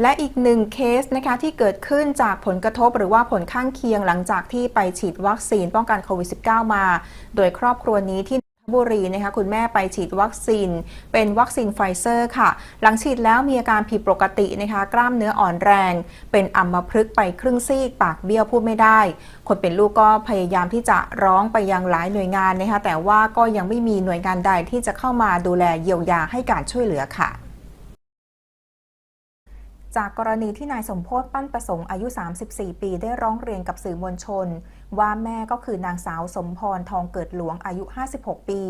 และอีกหนึ่งเคสนะคะที่เกิดขึ้นจากผลกระทบหรือว่าผลข้างเคียงหลังจากที่ไปฉีดวัคซีนป้องกันโควิด -19 มา โดยครอบครัวนี้ที่นนทบุรีนะคะคุณแม่ไปฉีดวัคซีน เป็นวัคซีนไฟเซอร์ค่ะ หลังฉีดแล้วมีอาการผิดปกตินะคะกล้ามเนื้ออ่อนแรง เป็นอัมพฤกษ์ไปครึ่งซีก ปากเบี้ยวพูดไม่ได้ คนเป็นลูกก็พยายามที่จะร้องไปยังหลายหน่วยงานนะคะแต่ว่าก็ยังไม่มีหน่วยงานใดที่จะเข้ามาดูแลเยียวยาให้การช่วยเหลือค่ะ จากกรณีที่นายสมโพศปั้นประสงค์อายุ 34 ปีได้ร้องเรียนกับสื่อมวลชน ว่าแม่ก็คือนางสาวสมพรทองเกิดหลวงอายุ 56 ปี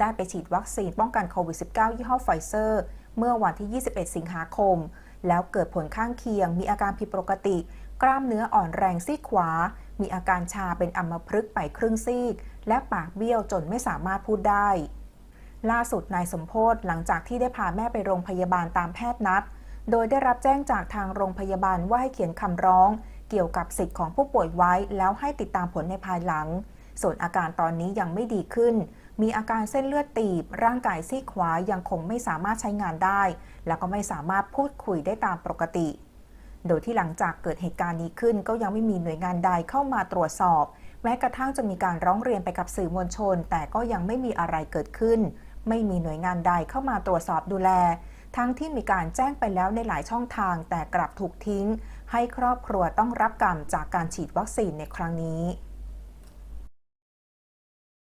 ได้ไปฉีดวัคซีนป้องกันโควิด -19 ยี่ห้อไฟเซอร์ เมื่อวันที่ 21 สิงหาคม แล้วเกิดผลข้างเคียง มีอาการผิดปกติ กล้ามเนื้ออ่อนแรงซีกขวา มีอาการชาเป็นอัมพฤกษ์ไปครึ่งซีก และปากเบี้ยวจนไม่สามารถพูดได้ ล่าสุดนายสมโพศหลังจากที่ได้พาแม่ไปโรงพยาบาลตามแพทย์นัด โดยได้รับแจ้งจากทางโรงพยาบาลว่าให้เขียนคำร้อง เกี่ยวกับสิทธิ์ของผู้ป่วยไว้ แล้วให้ติดตามผลในภายหลัง ส่วนอาการตอนนี้ยังไม่ดีขึ้น มีอาการเส้นเลือดตีบ ร่างกายซีกขวายังคงไม่สามารถใช้งานได้ แล้วก็ไม่สามารถพูดคุยได้ตามปกติ โดยที่หลังจากเกิดเหตุการณ์นี้ขึ้น ก็ยังไม่มีหน่วยงานใดเข้ามาตรวจสอบ แม้กระทั่งจะมีการร้องเรียนไปกับสื่อมวลชน แต่ก็ยังไม่มีอะไรเกิดขึ้น ไม่มีหน่วยงานใดเข้ามาตรวจสอบดูแล ทั้งที่มีการแจ้งไปแล้วในหลายช่องทางแต่กลับถูกทิ้ง ให้ครอบครัวต้องรับกรรมจากการฉีดวัคซีนในครั้งนี้